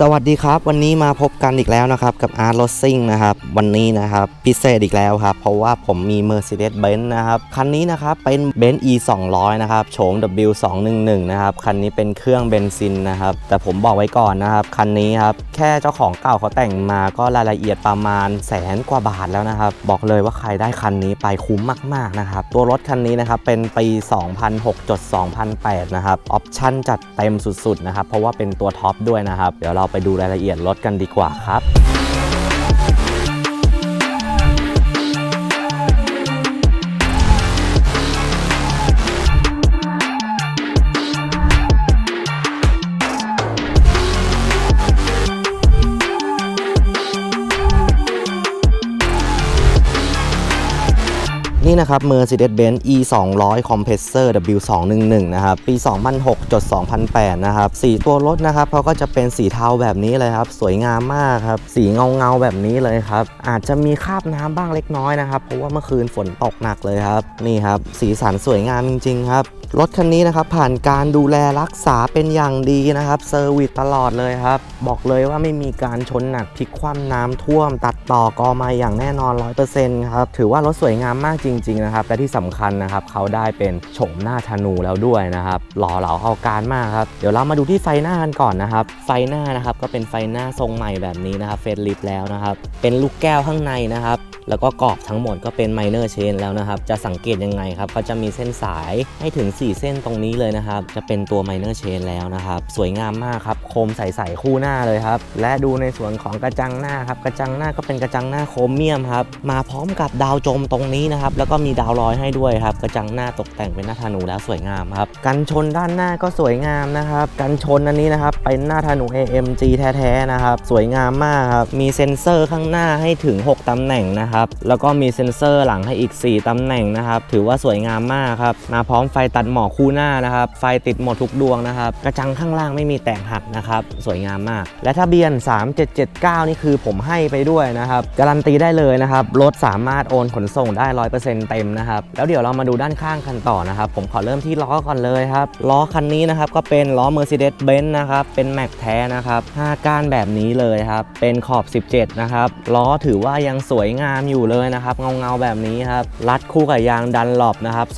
สวัสดีครับ วันนี้มาพบกันอีกแล้วนะครับ กับ Art r o s s i n g นะครับ วันนี้นะครับพิเศษอีกแล้วครับ เพราะว่าผมมี Mercedes-Benz นะครับ คันนี้นะครับเป็น Benz E 200นะครับโฉม W 2 1 1นะครับ คันนี้เป็นเครื่องเบนซินนะครับ แต่ผมบอกไว้ก่อนนะครับ คันนี้ครับ แค่เจ้าของเก่าเขาแต่งมาก็รายละเอียดประมาณแสนกว่าบาทแล้วนะครับ บอกเลยว่าใครได้คันนี้ไปคุ้มมากๆนะครับ ตัวรถคันนี้นะครับเป็นปี2006จด2008นะครับออปชั่นจัดเต็มสุดๆนะครับเพราะว่าเป็นตัวท็อปด้วยนะครับเดี๋ยวเราไปดูรายละเอียดรถกันดีกว่าครับ นี่นะครับ Mercedes-Benz E 200 Compressor W 2 1 1นะครับ ปี 2006จด2008 นะครับ สีตัวรถนะครับ เขาก็จะเป็นสีเทาแบบนี้เลยครับ สวยงามมากครับ สีเงาเงาแบบนี้เลยครับ อาจจะมีคราบน้ำบ้างเล็กน้อยนะครับ เพราะว่าเมื่อคืนฝนตกหนักเลยครับ นี่ครับ สีสันสวยงามจริง ๆ ครับ รถคันนี้นะครับผ่านการดูแลรักษาเป็นอย่างดีนะครับ เซอร์วิสตลอดเลยครับ บอกเลยว่าไม่มีการชนหนักพลิกคว่ำน้ำท่วม ตัดต่อกอมาอย่างแน่นอน 100%ครับ ถือว่ารถสวยงามมากจริงๆนะครับ และที่สำคัญนะครับเขาได้เป็นโฉมหน้าธนูแล้วด้วยนะครับหล่อเหลาเอาการมากครับเดี๋ยวเรามาดูที่ไฟหน้ากันก่อนนะครับ ไฟหน้านะครับก็เป็นไฟหน้าทรงใหม่แบบนี้นะครับเฟรลิฟแล้วนะครับ เป็นลูกแก้วข้างในนะครับแล้วก็กรอบทั้งหมดก็เป็นไมเนอร์เชนแล้วนะครับ จะสังเกตยังไงครับเขาจะมีเส้นสายให้ถึง 4 เส้นตรงนี้เลยนะครับ จะเป็นตัวไมเนอร์เชนแล้วนะครับ สวยงามมากครับ โคมใสๆคู่หน้าเลยครับ และดูในส่วนของกระจังหน้าครับ กระจังหน้าก็เป็นกระจังหน้าโครเมียมครับ มาพร้อมกับดาวจมตรงนี้นะครับ แล้วก็็มีดาวลอยให้ด้วยครับ กระจังหน้าตกแต่งเป็นหน้าธนูแล้วสวยงามครับ กันชนด้านหน้าก็สวยงามนะครับ กันชนอันนี้นะครับเป็นหน้าธนู AMG แท้ๆนะครับ สวยงามมากครับ มีเซ็นเซอร์ข้างหน้าให้ถึง 6 ตำแหน่งนะครับ แล้วก็มีเซ็นเซอร์หลังให้อีก 4 ตำแหน่งนะครับ ถือว่าสวยงามมากครับ มาพร้อมไฟตัดหมอกคู่หน้านะครับ ไฟติดหมดทุกดวงนะครับ กระจังข้างล่างไม่มีแตกหักนะครับ สวยงามมาก และทะเบียน 3779 นี่คือผมให้ไปด้วยนะครับ การันตีได้เลยนะครับ รถสามารถโอนขนส่งได้ 100%เต็มนะครับ แล้วเดี๋ยวเรามาดูด้านข้างกันต่อนะครับ ผมขอเริ่มที่ล้อก่อนเลยครับ ล้อคันนี้นะครับก็เป็นล้อ Mercedes-Benz นะครับ เป็นแม็กแท้นะครับ5ก้านแบบนี้เลยครับ เป็นขอบ 17 นะครับ ล้อถือว่ายังสวยงามอยู่เลยนะครับ เงาเงาๆแบบนี้ครับ รัดคู่กับยางดันหลบนะครับ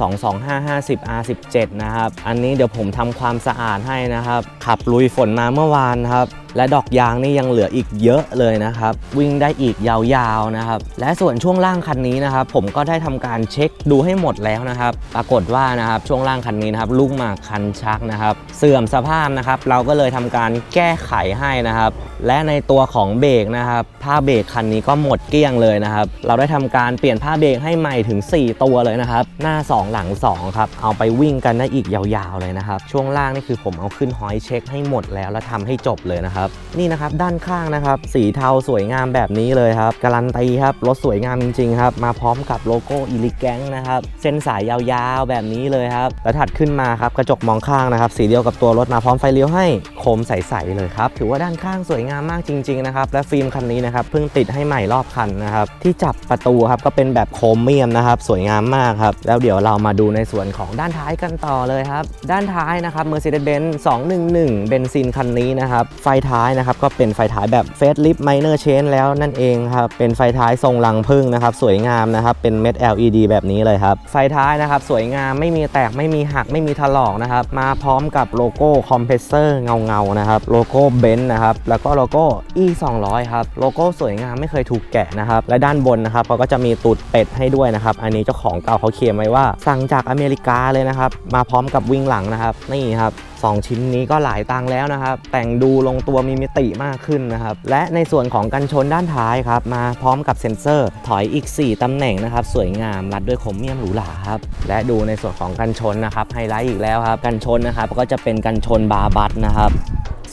22550 R17 นะครับ อันนี้เดี๋ยวผมทำความสะอาดให้นะครับ ขับลุยฝนมาเมื่อวานครับและดอกยางนี่ยังเหลืออีกเยอะเลยนะครับ วิ่งได้อีกยาวๆนะครับ และส่วนช่วงล่างคันนี้นะครับ ผมก็ได้ทำการเช็คดูให้หมดแล้วนะครับ ปรากฏว่านะครับช่วงล่างคันนี้นะครับลูกหมากคันชักนะครับ เสื่อมสภาพนะครับ เราก็เลยทำการแก้ไขให้นะครับ และในตัวของเบรกนะครับ ผ้าเบรกคันนี้ก็หมดเกลี้ยงเลยนะครับ เราได้ทำการเปลี่ยนผ้าเบรกให้ใหม่ถึง 4 ตัวเลยนะครับ หน้า 2 หลัง2ครับเอาไปวิ่งกันได้อีกยาวๆเลยนะครับ ช่วงล่างนี่คือผมเอาขึ้นหอยเช็คให้หมดแล้วแล้วทำให้จบเลยนะครับนี่นะครับด้านข้างนะครับสีเทาสวยงามแบบนี้เลยครับการันตีครับรถสวยงามจริงๆครับมาพร้อมกับโลโก้อีลิแกงนะครับเส้นสายยาวๆแบบนี้เลยครับแล้วถัดขึ้นมาครับกระจกมองข้างนะครับสีเดียวกับตัวรถมาพร้อมไฟเลี้ยวให้โคมใสๆเลยครับถือว่าด้านข้างสวยงามมากจริงๆนะครับและฟิล์มคันนี้นะครับเพิ่งติดให้ใหม่รอบคันนะครับที่จับประตูครับก็เป็นแบบโครเมียมนะครับสวยงามมากครับแล้วเดี๋ยวเรามาดูในส่วนของด้านท้ายกันต่อเลยครับด้านท้ายนะครับ Mercedes-Benz 211เบนซินคันนี้นะครับไฟท้ายนะครับก็เป็นไฟท้ายแบบเฟสลิฟไมเนอร์เชนแล้วนั่นเองครับเป็นไฟท้ายทรงลังพึ่งนะครับสวยงามนะครับเป็นเม็ด LED แบบนี้เลยครับไฟท้ายนะครับสวยงามไม่มีแตกไม่มีหักไม่มีถลอกนะครับมาพร้อมกับโลโก้คอมเพรสเซอร์เงาเงาๆนะครับโลโก้เบนซ์นะครับแล้วก็โลโก้ E 200ครับโลโก้สวยงามไม่เคยถูกแกะนะครับและด้านบนนะครับเขาก็จะมีตูดเป็ดให้ด้วยนะครับอันนี้เจ้าของเก่าเขาเคลมไว้ว่าสั่งจากอเมริกาเลยนะครับมาพร้อมกับวิ่งหลังนะครับนี่ครับสองชิ้นนี้ก็หลายตังแล้วนะครับ แต่งดูลงตัวมีมิติมากขึ้นนะครับ และในส่วนของกันชนด้านท้ายครับ มาพร้อมกับเซ็นเซอร์ ถอยอีก 4 ตำแหน่งนะครับ สวยงามรัดด้วยโครเมียมหรูหราครับ และดูในส่วนของกันชนนะครับไฮไลท์อีกแล้วครับ กันชนนะครับก็จะเป็นกันชนบาบัตนะครับ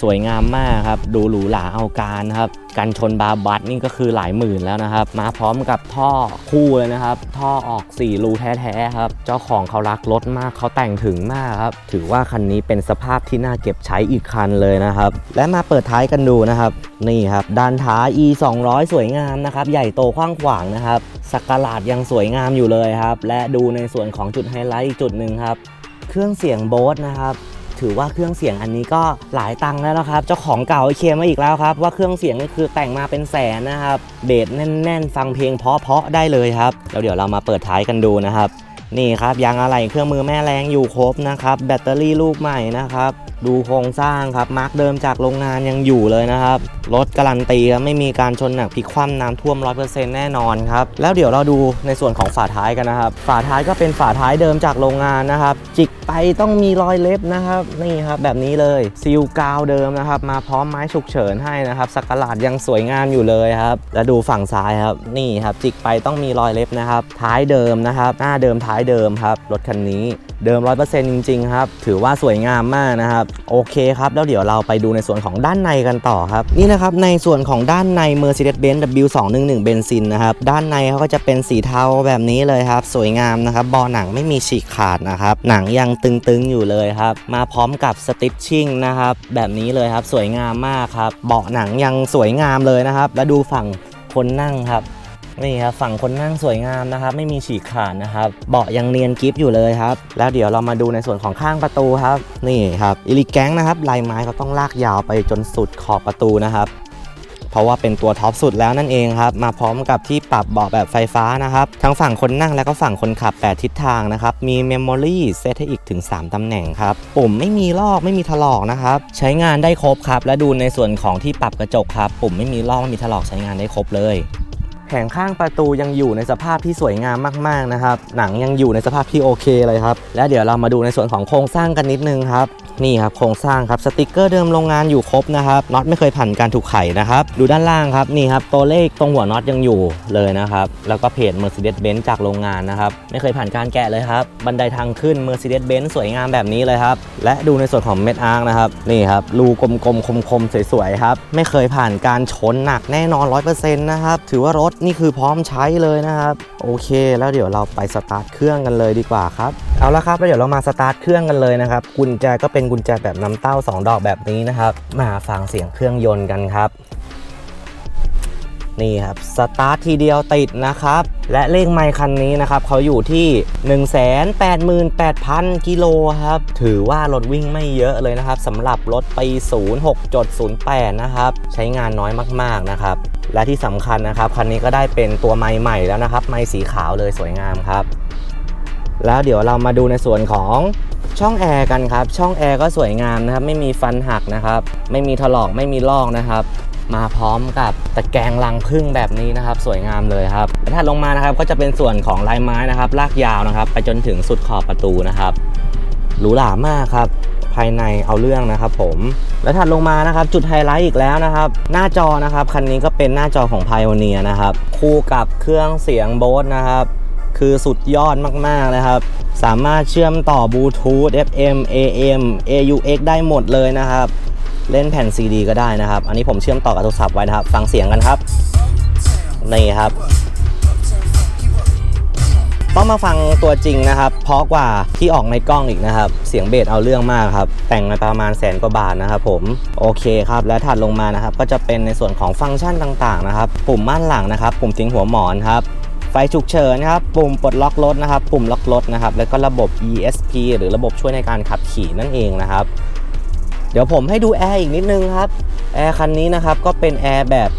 สวยงามมากครับ ดูหรูหราเอาการครับ กันชนบาบัตนี่ก็คือหลายหมื่นแล้วนะครับ มาพร้อมกับท่อคู่เลยนะครับ ท่อออก 4 รูแท้ๆครับ เจ้าของเขารักรถมากเขาแต่งถึงมากครับ ถือว่าคันนี้เป็นสภาพที่น่าเก็บใช้อีกคันเลยนะครับ และมาเปิดท้ายกันดูนะครับ นี่ครับด้านท้าย e 200สวยงามนะครับ ใหญ่โตกว้างขวางนะครับสักการาดยังสวยงามอยู่เลยครับ และดูในส่วนของจุดไฮไลท์อีกจุดหนึ่งครับ เครื่องเสียงโบสนะครับ ถือว่าเครื่องเสียงอันนี้ก็หลายตังค์แล้วนะครับ เจ้าของเก่าเคลมมาอีกแล้วครับ ว่าเครื่องเสียงนี่คือแต่งมาเป็นแสนนะครับ เบสแน่น ๆ ฟังเพลงเพาะๆได้เลยครับ แล้วเดี๋ยวเรามาเปิดท้ายกันดูนะครับ นี่ครับยางอะไหล่เครื่องมือแม่แรงอยู่ครบนะครับ แบตเตอรี่ลูกใหม่นะครับ ดูโครงสร้างครับ มาร์กเดิมจากโรงงานยังอยู่เลยนะครับ รถการันตีครับไม่มีการชนหนักพลิกคว่ำน้ำท่วม 100%แน่นอนครับ แล้วเดี๋ยวเราดูในส่วนของฝาท้ายกันนะครับ ฝาท้ายก็เป็นฝาท้ายเดิมจากโรงงานนะครับ จิก ไปต้องมีรอยเล็บนะครับนี่ครับแบบนี้เลยซีลกาวเดิมนะครับ มาพร้อมไม้ฉุกเฉินให้นะครับสักหลาดยังสวยงามอยู่เลยครับแล้วดูฝั่งซ้ายครับนี่ครับจิกไปต้องมีรอยเล็บนะครับ ท้ายเดิมนะครับ หน้าเดิมท้ายเดิมครับรถคันนี้เดิม 100%จริงๆครับถือว่าสวยงามมากนะครับโอเคครับแล้วเดี๋ยวเราไปดูในส่วนของด้านในกันต่อครับนี่นะครับในส่วนของด้านใน Mercedes-Benz W211 เบนซินนะครับด้านในเขาก็จะเป็นสีเทาแบบนี้เลยครับสวยงามนะครับบอหนังไม่มีฉีกขาดนะครับหนังยังตึงๆอยู่เลยครับ มาพร้อมกับสติ t ชิ่งนะครับ แบบนี้เลยครับสวยงามมากครับ เบาะหนังยังสวยงามเลยนะครับ แล้วดูฝั่งคนนั่งครับนี่ครับฝั่งคนนั่งสวยงามนะครับ ไม่มีฉีกขาดนะครับ เบาะยังเนียนกริฟอยู่เลยครับ แล้วเดี๋ยวเรามาดูในส่วนของข้างประตูครับ นี่ครับอิลิแกงนะครับลายไม้เขาต้องลากยาวไปจนสุดขอบประตูนะครับ เพราะว่าเป็นตัวท็อปสุดแล้วนั่นเองครับมาพร้อมกับที่ปรับเบาะแบบไฟฟ้านะครับทั้งฝั่งคนนั่งและก็ฝั่งคนขับ 8 ทิศทางนะครับมีเมมโมรี่เซตให้อีกถึง 3 ตำแหน่งครับปุ่มไม่มีลอกไม่มีถลอกนะครับใช้งานได้ครบครับและดูในส่วนของที่ปรับกระจกครับปุ่มไม่มีลอกไม่มีถลอกใช้งานได้ครบเลย แผงข้างประตูยังอยู่ในสภาพที่สวยงามมากๆนะครับ หนังยังอยู่ในสภาพที่โอเคเลยครับ แล้วเดี๋ยวเรามาดูในส่วนของโครงสร้างกันนิดนึงครับ นี่ครับโครงสร้างครับสติกเกอร์เดิมโรงงานอยู่ครบนะครับน็อตไม่เคยผ่านการถูกไขนะครับ ดูด้านล่างครับนี่ครับตัวเลขตรงหัวน็อตยังอยู่เลยนะครับ แล้วก็เพจ Mercedes-Benz จากโรงงานนะครับ ไม่เคยผ่านการแกะเลยครับ บันไดทางขึ้น Mercedes-Benz สวยงามแบบนี้เลยครับ และดูในส่วนของเม็ดอาร์นะครับนี่ครับรูกลมๆคมๆสวยๆครับไม่เคยผ่านการชนหนักแน่นอน 100%นะครับถือว่ารถนี่คือพร้อมใช้เลยนะครับ โอเค แล้วเดี๋ยวเราไปสตาร์ทเครื่องกันเลยดีกว่าครับ เอาละครับแล้วเดี๋ยวเรามาสตาร์ทเครื่องกันเลยนะครับ กุญแจก็เป็นกุญแจแบบน้ำเต้า 2 ดอกแบบนี้นะครับ มาฟังเสียงเครื่องยนต์กันครับ นี่ครับสตาร์ททีเดียวติดนะครับ และเลขไมค์คันนี้นะครับเขาอยู่ที่ 188,000 กิโลครับ ถือว่ารถวิ่งไม่เยอะเลยนะครับสำหรับรถปี 06.08 นะครับ ใช้งานน้อยมากๆนะครับ และที่สำคัญนะครับ คันนี้ก็ได้เป็นตัวไม้ใหม่แล้วนะครับ ไม้สีขาวเลยสวยงามครับ แล้วเดี๋ยวเรามาดูในส่วนของช่องแอร์กันครับ ช่องแอร์ก็สวยงามนะครับ ไม่มีฟันหักนะครับ ไม่มีถลอก ไม่มีลอกนะครับ มาพร้อมกับตะแกรงลังพึ่งแบบนี้นะครับ สวยงามเลยครับถัดลงมานะครับก็จะเป็นส่วนของลายไม้นะครับลากยาวนะครับ ไปจนถึงสุดขอบประตูนะครับหรูหรามากครับภายในเอาเรื่องนะครับผมแล้วถัดลงมานะครับ จุดไฮไลท์อีกแล้วนะครับ หน้าจอนะครับคันนี้ก็เป็นหน้าจอของ Pioneer นะครับ คู่กับเครื่องเสียงโบสนะครับคือสุดยอดมากๆนะครับ สามารถเชื่อมต่อบลูทูธ FM AM AUX ได้หมดเลยนะครับ เล่นแผ่น CD ก็ได้นะครับ อันนี้ผมเชื่อมต่อกับโทรศัพท์ไว้นะครับ ฟังเสียงกันครับนี่ครับ ต้องมาฟังตัวจริงนะครับ เพราะกว่าที่ออกในกล้องอีกนะครับ เสียงเบสเอาเรื่องมากครับ แต่งมาประมาณแสนกว่าบาทนะครับผม โอเคครับ และถัดลงมานะครับ ก็จะเป็นในส่วนของฟังก์ชันต่างๆนะครับ ปุ่มม่านหลังนะครับ ปุ่มทิ้งหัวหมอนครับไฟฉุกเฉินครับ ปุ่มปลดล็อกรถนะครับ ปุ่มล็อกรถนะครับ แล้วก็ระบบ ESP หรือระบบช่วยในการขับขี่นั่นเองนะครับ เดี๋ยวผมให้ดูแอร์อีกนิดนึงครับ แอร์คันนี้นะครับก็เป็นแอร์แบบ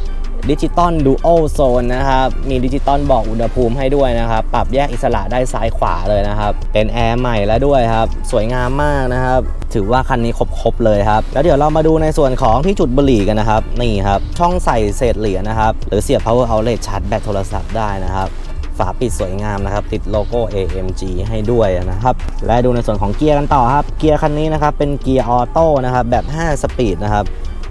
ดิจิตอลดูโอโซนนะครับ มีดิจิตอลบอกอุณหภูมิให้ด้วยนะครับ ปรับแยกอิสระได้ซ้ายขวาเลยนะครับ เป็นแอร์ใหม่แล้วด้วยครับ สวยงามมากนะครับ ถือว่าคันนี้ครบๆเลยครับ แล้วเดี๋ยวเรามาดูในส่วนของที่จุดบุหรี่กันนะครับ นี่ครับ ช่องใส่เศษเหรียญนะครับ หรือเสียบ power outlet ชาร์จแบตโทรศัพท์ได้นะครับ ฝาปิดสวยงามนะครับ ติดโลโก้ AMG ให้ด้วยนะครับ และดูในส่วนของเกียร์กันต่อครับ เกียร์คันนี้นะครับ เป็นเกียร์ออโต้นะครับ แบบ 5 สปีดนะครับ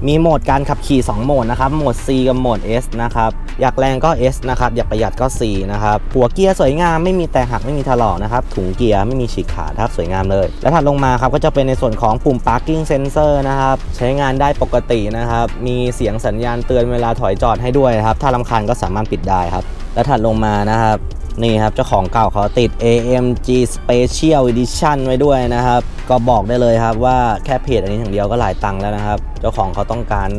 มีโหมดการขับขี่ 2 โหมดนะครับ โหมด C กับโหมด S นะครับ อยากแรงก็ S นะครับ อยากประหยัดก็ C นะครับ หัวเกียร์สวยงาม ไม่มีแตกหัก ไม่มีถลอกนะครับ ถุงเกียร์ไม่มีฉีกขาดครับ สวยงามเลย และถัดลงมาครับ ก็จะเป็นในส่วนของปุ่ม parking sensor นะครับ ใช้งานได้ปกตินะครับ มีเสียงสัญญาณเตือนเวลาถอยจอดให้ด้วยครับ ถ้ารำคาญก็สามารถปิดได้ครับ และถัดลงมานะครับ นี่ครับเจ้าของเก่าเขาติด AMG Special Edition ไว้ด้วยนะครับ ก็บอกได้เลยครับว่าแค่เพจอันนี้อย่างเดียวก็หลายตังค์แล้วนะครับ เจ้าของเขาต้องการ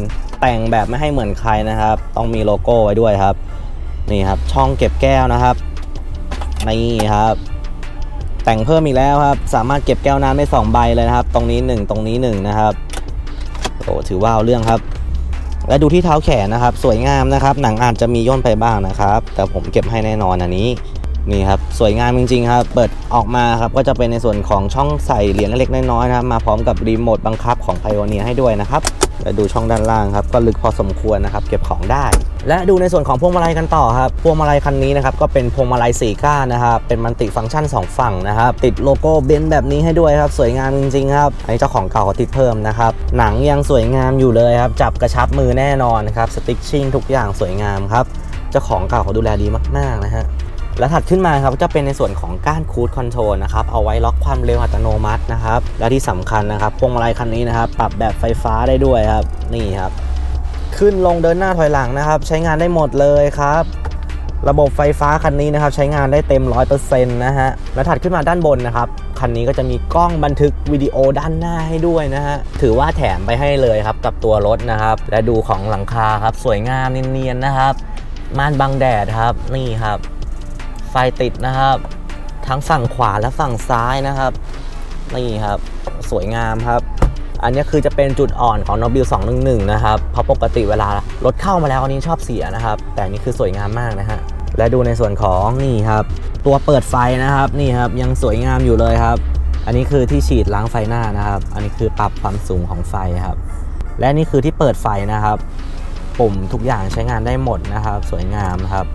แต่งแบบไม่ให้เหมือนใครนะครับ ต้องมีโลโก้ไว้ด้วยครับ นี่ครับช่องเก็บแก้วนะครับนี่ครับ แต่งเพิ่มอีกแล้วครับ สามารถเก็บแก้วน้ำได้สองใบเลยนะครับ ตรงนี้หนึ่งตรงนี้หนึ่งนะครับโอ้ถือว่าเอาเรื่องครับ และดูที่เท้าแขนนะครับ สวยงามนะครับ หนังอาจจะมีย่นไปบ้างนะครับ แต่ผมเก็บให้แน่นอนอันนี้นี่ครับสวยงามจริงๆครับ เปิดออกมาครับก็จะเป็นในส่วนของช่องใส่เหรียญเล็กๆน้อยๆนะครับมาพร้อมกับรีโมทบังคับของไพโอเนียให้ด้วยนะครับ และดูช่องด้านล่างครับก็ลึกพอสมควรนะครับเก็บของได้ และดูในส่วนของพวงมาลัยกันต่อครับพวงมาลัยคันนี้นะครับก็เป็นพวงมาลัยสี่ก้านนะครับเป็นมันติฟังก์ชัน 2 ฝั่งนะครับติดโลโก้เบนซ์แบบนี้ให้ด้วยครับสวยงามจริงๆครับอันนี้เจ้าของเก่าเขาติดเพิ่มนะครับหนังยังสวยงามอยู่เลยครับจับกระชับมือแน่นอนครับสติ๊กชิ่งทุกอย่างสวยงามครับเจ้าของเก่าเขาดูแลดีมากๆนะฮะ และถัดขึ้นมาครับจะเป็นในส่วนของก้านคูดคอนโทรลนะครับเอาไว้ล็อกความเร็วอัตโนมัตินะครับและที่สำคัญนะครับพวงมาลัยคันนี้นะครับปรับแบบไฟฟ้าได้ด้วยครับนี่ครับ ขึ้นลงเดินหน้าถอยหลังนะครับ ใช้งานได้หมดเลยครับระบบไฟฟ้าคันนี้นะครับใช้งานได้เต็ม 100%นะฮะ และถัดขึ้นมาด้านบนนะครับคันนี้ก็จะมีกล้องบันทึกวิดีโอด้านหน้าให้ด้วยนะฮะ ถือว่าแถมไปให้เลยครับกับตัวรถนะครับ และดูของหลังคาครับสวยงามเนียนๆนะครับ ม่านบังแดดครับนี่ครับ ฟติดนะครับ ทั้งฝั่งขวาและฝั่งซ้ายนะครับนี่ครับสวยงามครับ อันนี้คือจะเป็นจุดอ่อนของ n o b i l 211 นะครับเพราะปกติเวลารถเข้ามาแล้วอันนี้ชอบเสียนะครับ แต่นี่คือสวยงามมากนะฮะและดูในส่วนของนี่ครับ ตัวเปิดไฟนะครับนี่ครับยังสวยงามอยู่เลยครับ อันนี้คือที่ฉีดล้างไฟหน้านะครับ อันนี้คือปรับความสูงของไฟครับ และนี่คือที่เปิดไฟนะครับ ปุ่มทุกอย่างใช้งานได้หมดนะครับ สวยงามครับ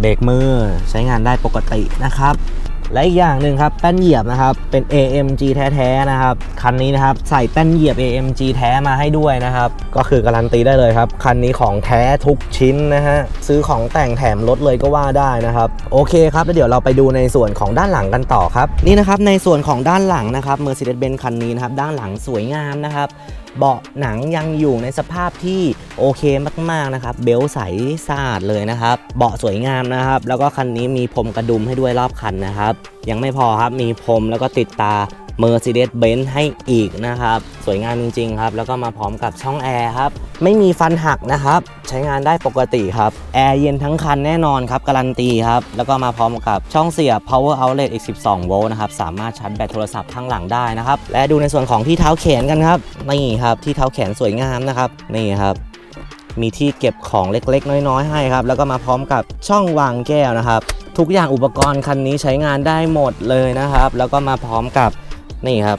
เบรกมือใช้งานได้ปกตินะครับ และอีกอย่างหนึ่งครับแป้นเหยียบนะครับเป็น AMG แท้ๆนะครับคันนี้นะครับใส่แป้นเหยียบ AMG แท้มาให้ด้วยนะครับ ก็คือการันตีได้เลยครับ คันนี้ของแท้ทุกชิ้นนะฮะซื้อของแต่งแถมรถเลยก็ว่าได้นะครับ โอเคครับแล้วเดี๋ยวเราไปดูในส่วนของด้านหลังกันต่อครับนี่นะครับในส่วนของด้านหลังนะครับ Mercedes-Benz คันนี้นะครับด้านหลังสวยงามนะครับ เบาะหนังยังอยู่ในสภาพที่โอเคมากๆนะครับ เบลต์ใสสะอาดเลยนะครับ เบาะสวยงามนะครับ แล้วก็คันนี้มีพรมกระดุมให้ด้วยรอบคันนะครับ ยังไม่พอครับมีพรมแล้วก็ติดตา Mercedes-Benz ให้อีกนะครับ สวยงามจริง ๆ ครับ แล้วก็มาพร้อมกับช่องแอร์ครับ ไม่มีฟันหักนะครับ ใช้งานได้ปกติครับ แอร์เย็นทั้งคันแน่นอนครับ การันตีครับ แล้วก็มาพร้อมกับช่องเสียบ power outlet อีก 12 โวลต์นะครับ สามารถชาร์จแบตโทรศัพท์ข้างหลังได้นะครับ และดูในส่วนของที่เท้าแขนกันครับ นี่ครับ ที่เท้าแขนสวยงามนะครับ นี่ครับมีที่เก็บของเล็กๆ น้อยๆ ให้ครับ แล้วก็มาพร้อมกับช่องวางแก้วนะครับ ทุกอย่างอุปกรณ์คันนี้ใช้งานได้หมดเลยนะครับ แล้วก็มาพร้อมกับ นี่ครับ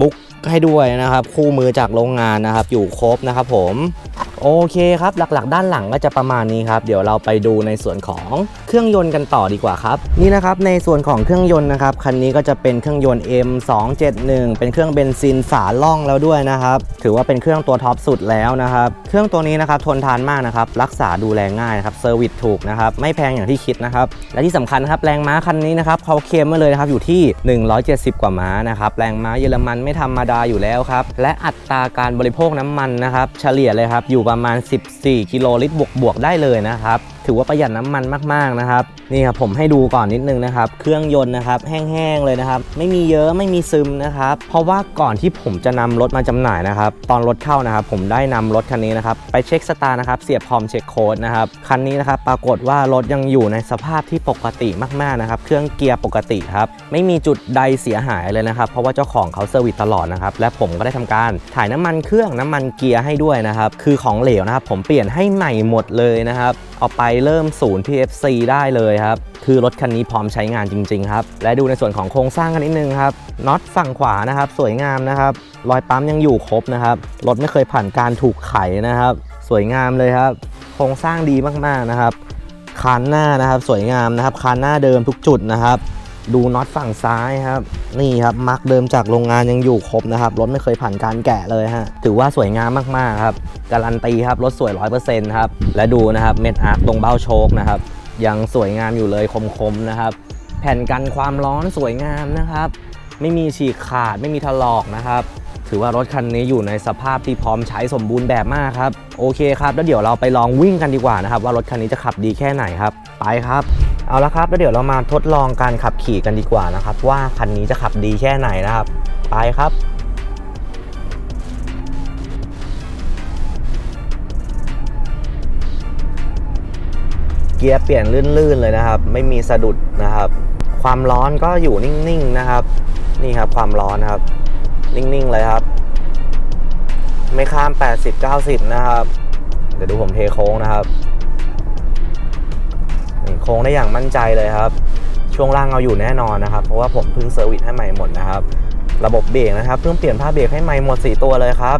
บุ๊กให้ด้วยนะครับ คู่มือจากโรงงานนะครับ อยู่ครบนะครับผม โอเคครับหลักๆ ด้านหลังก็จะประมาณนี้ครับ เดี๋ยวเราไปดูในส่วนของเครื่องยนต์กันต่อดีกว่าครับ นี่นะครับในส่วนของเครื่องยนต์นะครับคันนี้ก็จะเป็นเครื่องยนต์ M271 เป็นเครื่องเบนซินฝาล่องแล้วด้วยนะครับ ถือว่าเป็นเครื่องตัวท็อปสุดแล้วนะครับ เครื่องตัวนี้นะครับทนทานมากนะครับ รักษาดูแลง่ายนะครับเซอร์วิสถูกนะครับ ไม่แพงอย่างที่คิดนะครับ และที่สำคัญครับแรงม้าคันนี้นะครับเขาเคลมมาเลยนะครับอยู่ที่ 170 กว่าม้านะครับแรงม้าเยอรมันไม่ธรรมดาอยู่แล้วครับและอัตราการบริโภคน้ำมันนะครับเฉลี่ยเลยครับอยู่ประมาณ 14 กิโลลิตรบวกๆได้เลยนะครับ ถือว่าประหยัดน้ำมันมากๆนะครับนี่ครับผมให้ดูก่อนนิดนึงนะครับ เครื่องยนต์นะครับแห้งๆเลยนะครับ ไม่มีเยอะไม่มีซึมนะครับ เพราะว่าก่อนที่ผมจะนำรถมาจำหน่ายนะครับ ตอนรถเข้านะครับ ผมได้นำรถคันนี้นะครับไปเช็คสตาร์นะครับ เสียบพร้อมเช็คโค้ดนะครับคันนี้นะครับปรากฏว่ารถยังอยู่ในสภาพที่ปกติมากๆนะครับ เครื่องเกียร์ปกติครับไม่มีจุดใดเสียหายเลยนะครับ เพราะว่าเจ้าของเขาเซอร์วิสตลอดนะครับและผมก็ได้ทำการถ่ายน้ำมันเครื่องน้ำมันเกียร์ให้ด้วยนะครับคือของเหลวนะครับ ผมเปลี่ยนให้ใหม่หมดเลยนะครับ เอาไปเริ่มศูนย์ PFC ได้เลยครับ คือรถคันนี้พร้อมใช้งานจริง ๆ ครับ และดูในส่วนของโครงสร้างกันนิดนึงครับน็อตฝั่งขวานะครับ สวยงามนะครับ รอยปั๊มยังอยู่ครบนะครับ รถไม่เคยผ่านการถูกไขนะครับ สวยงามเลยครับ โครงสร้างดีมากๆนะครับคานหน้านะครับ สวยงามนะครับคานหน้าเดิมทุกจุดนะครับ ดูน็อตฝั่งซ้ายครับ นี่ครับมาร์กเดิมจากโรงงานยังอยู่ครบนะครับ รถไม่เคยผ่านการแกะเลยฮะ ถือว่าสวยงามมากๆครับ การันตีครับ รถสวย 100%ครับ และดูนะครับ เม็ดอาร์ตรงเบ้าโชคนะครับ ยังสวยงามอยู่เลยคมๆนะครับ แผ่นกันความร้อนสวยงามนะครับ ไม่มีฉีกขาดไม่มีถลอกนะครับถือว่ารถคันนี้อยู่ในสภาพที่พร้อมใช้สมบูรณ์แบบมากครับ โอเคครับ แล้วเดี๋ยวเราไปลองวิ่งกันดีกว่านะครับ ว่ารถคันนี้จะขับดีแค่ไหนครับ ไปครับ เอาละครับแล้วเดี๋ยวเรามาทดลองการขับขี่กันดีกว่านะครับ ว่าคันนี้จะขับดีแค่ไหนนะครับ ไปครับเกียร์เปลี่ยนลื่นๆเลยนะครับ ไม่มีสะดุดนะครับ ความร้อนก็อยู่นิ่งๆนะครับ นี่ครับความร้อนครับ นิ่งๆเลยครับ ไม่ข้าม 80 90 นะครับ เดี๋ยวดูผมเทโค้งนะครับ โค้งได้อย่างมั่นใจเลยครับ ช่วงล่างเอาอยู่แน่นอนนะครับ เพราะว่าผมเพิ่งเซอร์วิสให้ใหม่หมดนะครับ ระบบเบรกนะครับ เพิ่งเปลี่ยนผ้าเบรกให้ใหม่หมด 4 ตัวเลยครับ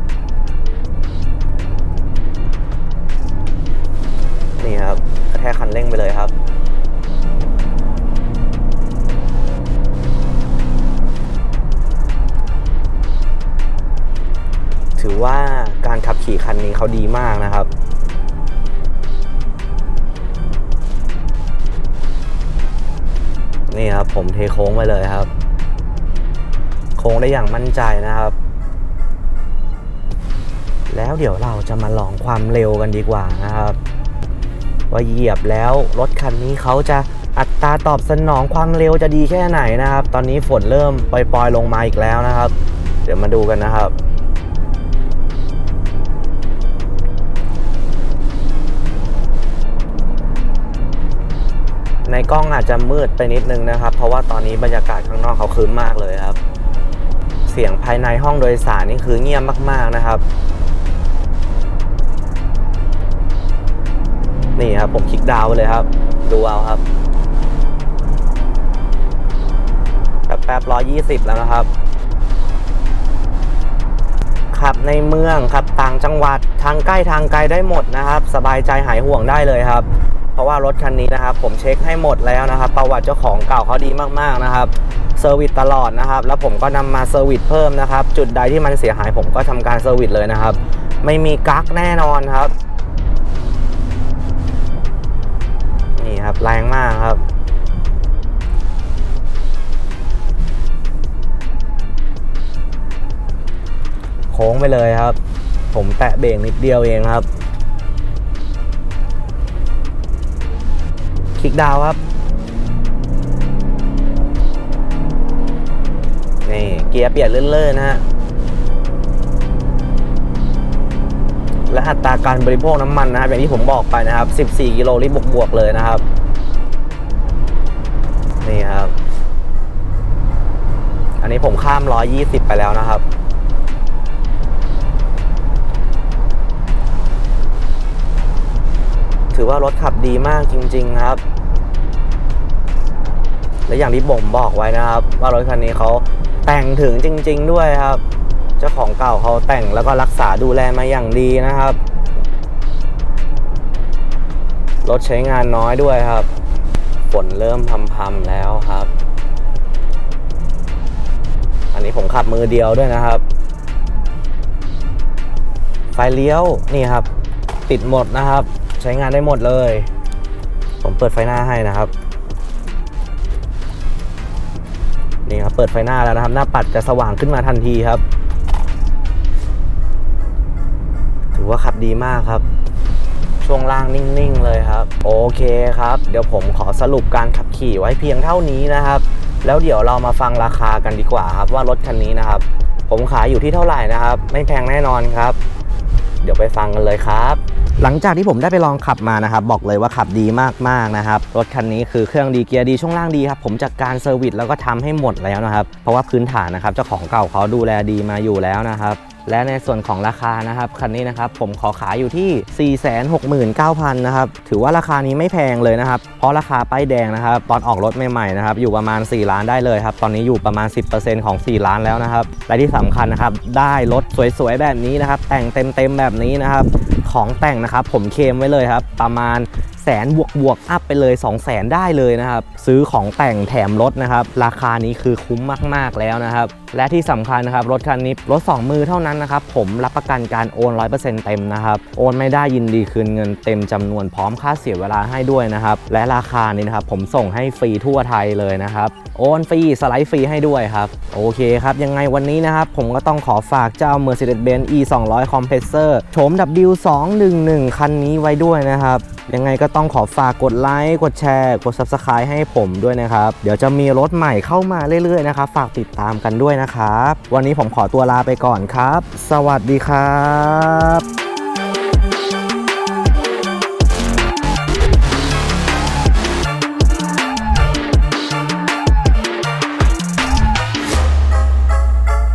นี่ครับกระแทกคันเร่งไปเลยครับถือว่าการขับขี่คันนี้เขาดีมากนะครับ ผมเทโค้งไปเลยครับ โค้งได้อย่างมั่นใจนะครับ แล้วเดี๋ยวเราจะมาลองความเร็วกันดีกว่านะครับ ว่าเหยียบแล้วรถคันนี้เขาจะอัตราตอบสนองความเร็วจะดีแค่ไหนนะครับ ตอนนี้ฝนเริ่มปล่อยๆลงมาอีกแล้วนะครับ เดี๋ยวมาดูกันนะครับ ในกล้องอาจจะมืดไปนิดนึงนะครับ เพราะว่าตอนนี้บรรยากาศข้างนอกเขาคืนมากเลยครับ เสียงภายในห้องโดยสารนี่คือเงียบมากๆนะครับ นี่ครับผมคลิกดาวเลยครับ ดูเอาครับแป๊บแป๊บร้อยยี่สิบแล้วนะครับขับในเมืองขับต่างจังหวัดทางใกล้ทางไกลได้หมดนะครับ สบายใจหายห่วงได้เลยครับ ราะว่ารถคันนี้นะครับ ผมเช็คให้หมดแล้วนะครับ ประวัติเจ้าของเก่าเขาดีมากๆนะครับเซอร์วิสตลอดนะครับ แล้วผมก็นำมาเซอร์วิสเพิ่มนะครับ จุดใดที่มันเสียหายผมก็ทำการเซอร์วิสเลยนะครับ ไม่มีกั๊กแน่นอนครับ นี่ครับแรงมากครับโค้งไปเลยครับ ผมแตะเบรกนิดเดียวเองครับ คลิกดาวครับ นี่เกียร์เปลี่ยนเลื่อนๆนะฮะ และอัตราการบริโภคน้ำมันนะครับ อย่างที่ผมบอกไปนะครับ 14 กิโลลิตรบวกๆเลยนะครับ นี่ครับ อันนี้ผมข้าม 120 ไปแล้วนะครับถือว่ารถขับดีมากจริง ๆ ครับ และอย่างที่ผมบอกไว้นะครับ ว่ารถคันนี้เขาแต่งถึงจริง ๆ ด้วยครับ เจ้าของเก่าเขาแต่งแล้วก็รักษาดูแลมาอย่างดีนะครับ รถใช้งานน้อยด้วยครับฝนเริ่มพำๆแล้วครับ อันนี้ผมขับมือเดียวด้วยนะครับ ไฟเลี้ยวนี่ครับ ติดหมดนะครับ ใช้งานได้หมดเลย ผมเปิดไฟหน้าให้นะครับ นี่ครับเปิดไฟหน้าแล้วนะครับ หน้าปัดจะสว่างขึ้นมาทันทีครับ ถือว่าขับดีมากครับ ช่วงล่างนิ่งๆเลยครับ โอเคครับ เดี๋ยวผมขอสรุปการขับขี่ไว้เพียงเท่านี้นะครับ แล้วเดี๋ยวเรามาฟังราคากันดีกว่าครับว่ารถคันนี้นะครับ ผมขายอยู่ที่เท่าไหร่นะครับ ไม่แพงแน่นอนครับ เดี๋ยวไปฟังกันเลยครับ หลังจากที่ผมได้ไปลองขับมานะครับ บอกเลยว่าขับดีมากๆนะครับ รถคันนี้คือเครื่องดีเกียร์ดีช่วงล่างดีครับ ผมจัดการเซอร์วิสแล้วก็ทำให้หมดแล้วนะครับ เพราะว่าพื้นฐานนะครับเจ้าของเก่าเขาดูแลดีมาอยู่แล้วนะครับและในส่วนของราคานะครับคันนี้นะครับผมขอขายอยู่ที่ 469,000นะครับถือว่าราคานี้ไม่แพงเลยนะครับ เพราะราคาป้ายแดงนะครับตอนออกรถใหม่ๆนะครับอยู่ประมาณ 4 ล้านได้เลยครับตอนนี้อยู่ประมาณ 10%ของ 4 ล้านแล้วนะครับและที่สำคัญนะครับได้รถสวยๆแบบนี้นะครับแต่งเต็มๆแบบนี้นะครับของแต่งนะครับผมเคมไว้เลยครับประมาณแสนบวกบวกอัพไปเลย 2 0 0แสนได้เลยนะครับ ซื้อของแต่งแถมรถนะครับ ราคานี้คือคุ้มมาก ๆ แล้วนะครับ และที่สำคัญนะครับ รถคันนี้รถ 2 มือเท่านั้นนะครับ ผมรับประกันการโอน 100%เต็มนะครับ โอนไม่ได้ยินดีคืนเงินเต็มจำนวนพร้อมค่าเสียเวลาให้ด้วยนะครับ และราคานี้นะครับ ผมส่งให้ฟรีทั่วไทยเลยนะครับ โอนฟรี สไลด์ฟรีให้ด้วยครับ โอเคครับ ยังไงวันนี้นะครับ ผมก็ต้องขอฝากเจ้า Mercedes-Benz E 2 0 0 Compressor โฉม W211 คันนี้ไว้ด้วยนะครับยังไงก็ต้องขอฝากกดไลค์กดแชร์ กด Subscribe ให้ผมด้วยนะครับ เดี๋ยวจะมีรถใหม่เข้ามาเรื่อยๆนะครับฝากติดตามกันด้วยนะนะครับ วันนี้ผมขอตัวลาไปก่อนครับ สวัสดีครับ